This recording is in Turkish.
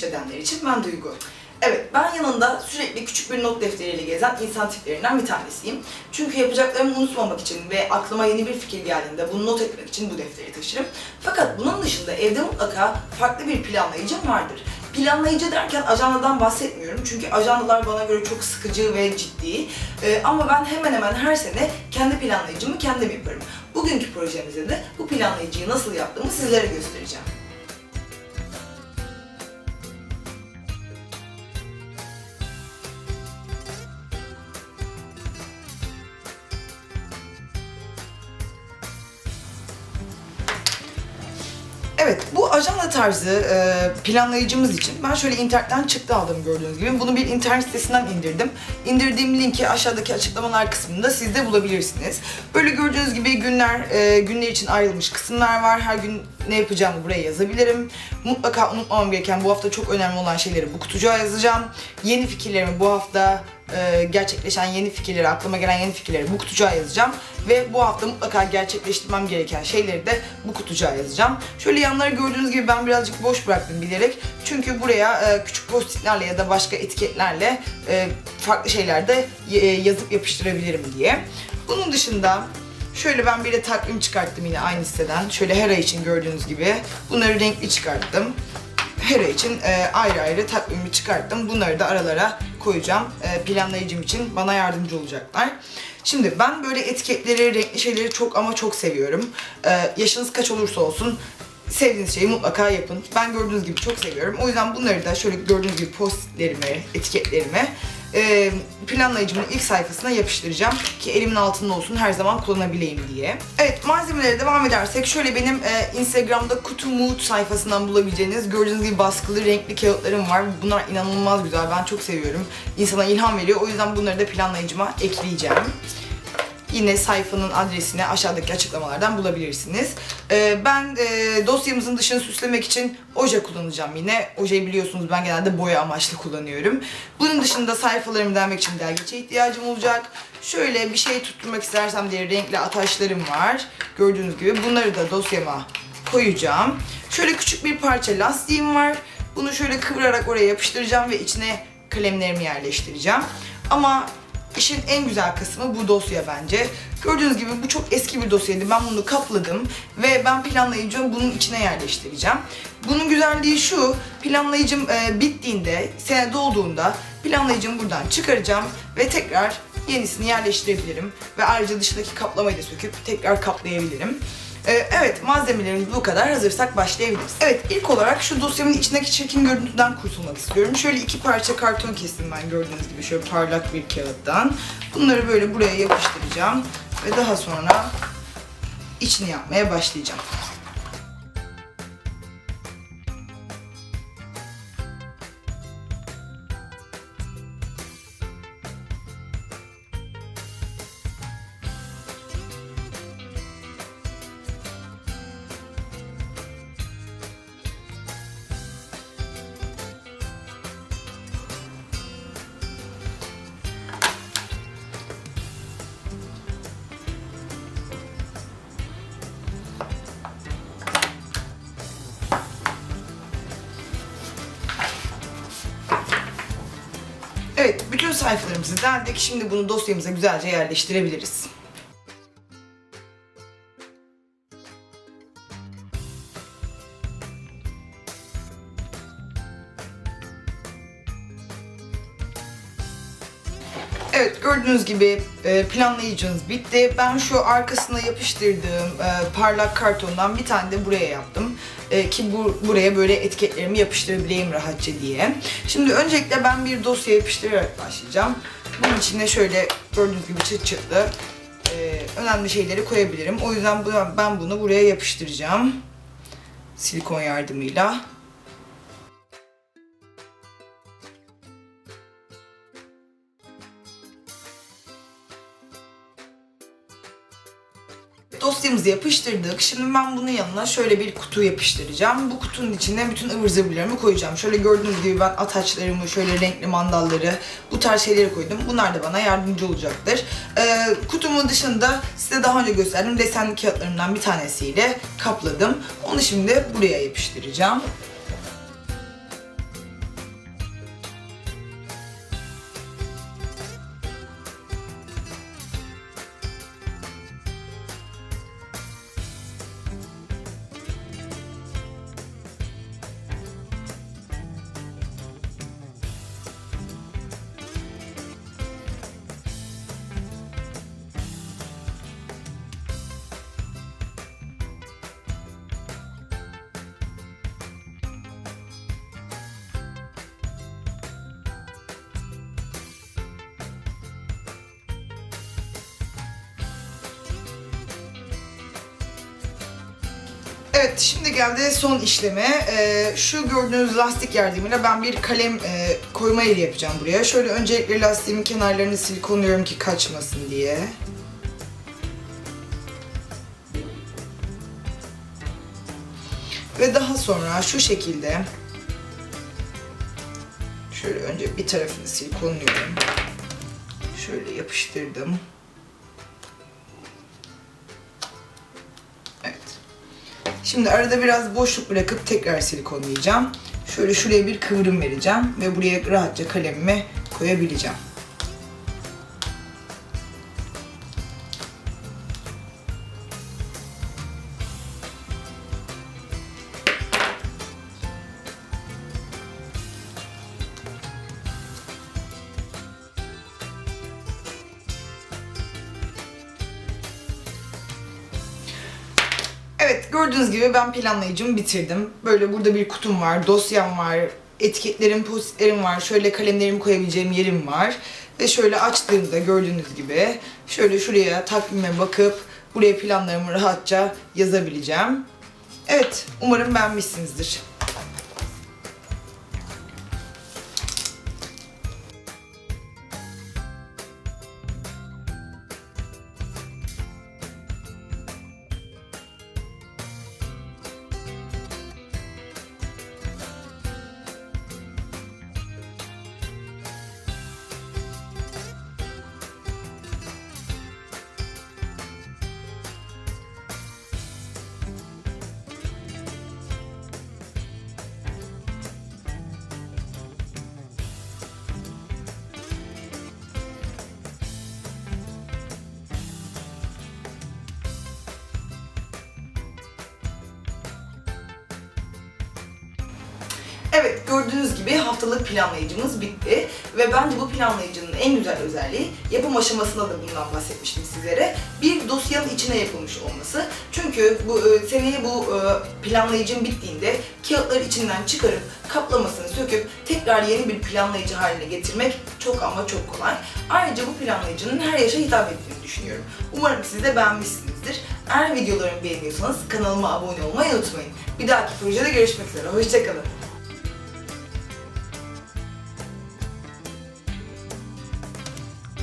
keşfedenler için ben Duygu. Evet, ben yanında sürekli küçük bir not defteriyle gezen insan tiplerinden bir tanesiyim. Çünkü yapacaklarımı unutmamak için ve aklıma yeni bir fikir geldiğinde bunu not etmek için bu defteri taşırım. Fakat bunun dışında evde mutlaka farklı bir planlayıcım vardır. Planlayıcı derken ajandadan bahsetmiyorum çünkü ajandalar bana göre çok sıkıcı ve ciddi. Ee, ama ben hemen hemen her sene kendi planlayıcımı kendim yaparım. Bugünkü projemizde de bu planlayıcıyı nasıl yaptığımı sizlere göstereceğim. Evet, bu ajanda tarzı e, planlayıcımız için ben şöyle internetten çıktı aldım gördüğünüz gibi. Bunu bir internet sitesinden indirdim. İndirdiğim linki aşağıdaki açıklamalar kısmında siz de bulabilirsiniz. Böyle gördüğünüz gibi günler, e, günler için ayrılmış kısımlar var. Her gün ne yapacağımı buraya yazabilirim. Mutlaka unutmamam gereken bu hafta çok önemli olan şeyleri bu kutucuğa yazacağım. Yeni fikirlerimi bu hafta e, gerçekleşen yeni fikirleri, aklıma gelen yeni fikirleri bu kutucuğa yazacağım. Ve bu hafta mutlaka gerçekleştirmem gereken şeyleri de bu kutucuğa yazacağım. Şöyle yanları gördüğünüz gibi ben birazcık boş bıraktım bilerek. Çünkü buraya e, küçük postitlerle ya da başka etiketlerle e, farklı şeyler de e, yazıp yapıştırabilirim diye. Bunun dışında Şöyle ben bir de takvim çıkarttım yine aynı siteden. Şöyle her ay için gördüğünüz gibi. Bunları renkli çıkarttım. Her ay için e, ayrı ayrı takvimi çıkarttım. Bunları da aralara koyacağım. E, planlayıcım için bana yardımcı olacaklar. Şimdi ben böyle etiketleri, renkli şeyleri çok ama çok seviyorum. E, yaşınız kaç olursa olsun sevdiğiniz şeyi mutlaka yapın. Ben gördüğünüz gibi çok seviyorum. O yüzden bunları da şöyle gördüğünüz gibi postitlerime, etiketlerime e, planlayıcımın ilk sayfasına yapıştıracağım ki elimin altında olsun her zaman kullanabileyim diye. Evet malzemelere devam edersek şöyle benim e, Instagram'da Kutu Mood sayfasından bulabileceğiniz gördüğünüz gibi baskılı renkli kağıtlarım var. Bunlar inanılmaz güzel. Ben çok seviyorum. İnsana ilham veriyor. O yüzden bunları da planlayıcıma ekleyeceğim. Yine sayfanın adresini aşağıdaki açıklamalardan bulabilirsiniz. Ee, ben e, dosyamızın dışını süslemek için oje kullanacağım yine. Ojeyi biliyorsunuz ben genelde boya amaçlı kullanıyorum. Bunun dışında sayfalarımı delmek için dergiçe ihtiyacım olacak. Şöyle bir şey tutturmak istersem diye renkli ataşlarım var. Gördüğünüz gibi bunları da dosyama koyacağım. Şöyle küçük bir parça lastiğim var. Bunu şöyle kıvırarak oraya yapıştıracağım ve içine kalemlerimi yerleştireceğim. Ama İşin en güzel kısmı bu dosya bence. Gördüğünüz gibi bu çok eski bir dosyaydı. Ben bunu kapladım ve ben planlayıcımı bunun içine yerleştireceğim. Bunun güzelliği şu, planlayıcım e, bittiğinde, sene dolduğunda planlayıcımı buradan çıkaracağım ve tekrar yenisini yerleştirebilirim. Ve ayrıca dışındaki kaplamayı da söküp tekrar kaplayabilirim. Ee, evet malzemelerimiz bu kadar. Hazırsak başlayabiliriz. Evet ilk olarak şu dosyamın içindeki çirkin görüntüden kurtulmak istiyorum. Şöyle iki parça karton kestim ben gördüğünüz gibi şöyle parlak bir kağıttan. Bunları böyle buraya yapıştıracağım ve daha sonra içini yapmaya başlayacağım. Evet, bütün sayfalarımızı deldik. Şimdi bunu dosyamıza güzelce yerleştirebiliriz. Evet gördüğünüz gibi e, planlayıcınız bitti. Ben şu arkasına yapıştırdığım e, parlak kartondan bir tane de buraya yaptım. E, ki bu, buraya böyle etiketlerimi yapıştırabileyim rahatça diye. Şimdi öncelikle ben bir dosya yapıştırarak başlayacağım. Bunun içine şöyle gördüğünüz gibi çıt çıtlı e, önemli şeyleri koyabilirim. O yüzden ben bunu buraya yapıştıracağım. Silikon yardımıyla. Dosyamızı yapıştırdık. Şimdi ben bunun yanına şöyle bir kutu yapıştıracağım. Bu kutunun içine bütün ıvır zıvırlarımı koyacağım. Şöyle gördüğünüz gibi ben ataçlarımı, şöyle renkli mandalları, bu tarz şeyleri koydum. Bunlar da bana yardımcı olacaktır. Ee, kutumun dışında size daha önce gösterdim desenli kağıtlarımdan bir tanesiyle kapladım. Onu şimdi buraya yapıştıracağım. Evet şimdi geldi son işleme. Ee, şu gördüğünüz lastik yardımıyla ben bir kalem e, koyma yeri yapacağım buraya. Şöyle öncelikle lastiğimin kenarlarını silikonluyorum ki kaçmasın diye. Ve daha sonra şu şekilde şöyle önce bir tarafını silikonluyorum. Şöyle yapıştırdım. Şimdi arada biraz boşluk bırakıp tekrar silikonlayacağım. Şöyle şuraya bir kıvrım vereceğim ve buraya rahatça kalemimi koyabileceğim. Gördüğünüz gibi ben planlayıcımı bitirdim. Böyle burada bir kutum var, dosyam var, etiketlerim, postitlerim var, şöyle kalemlerimi koyabileceğim yerim var. Ve şöyle açtığımda gördüğünüz gibi şöyle şuraya takvime bakıp buraya planlarımı rahatça yazabileceğim. Evet, umarım beğenmişsinizdir. Evet gördüğünüz gibi haftalık planlayıcımız bitti ve bence bu planlayıcının en güzel özelliği yapım aşamasında da bundan bahsetmiştim sizlere. Bir dosyanın içine yapılmış olması. Çünkü bu e, seneye bu e, planlayıcım bittiğinde kağıtları içinden çıkarıp kaplamasını söküp tekrar yeni bir planlayıcı haline getirmek çok ama çok kolay. Ayrıca bu planlayıcının her yaşa hitap ettiğini düşünüyorum. Umarım siz de beğenmişsinizdir. Eğer videolarımı beğeniyorsanız kanalıma abone olmayı unutmayın. Bir dahaki projede görüşmek üzere. Hoşçakalın.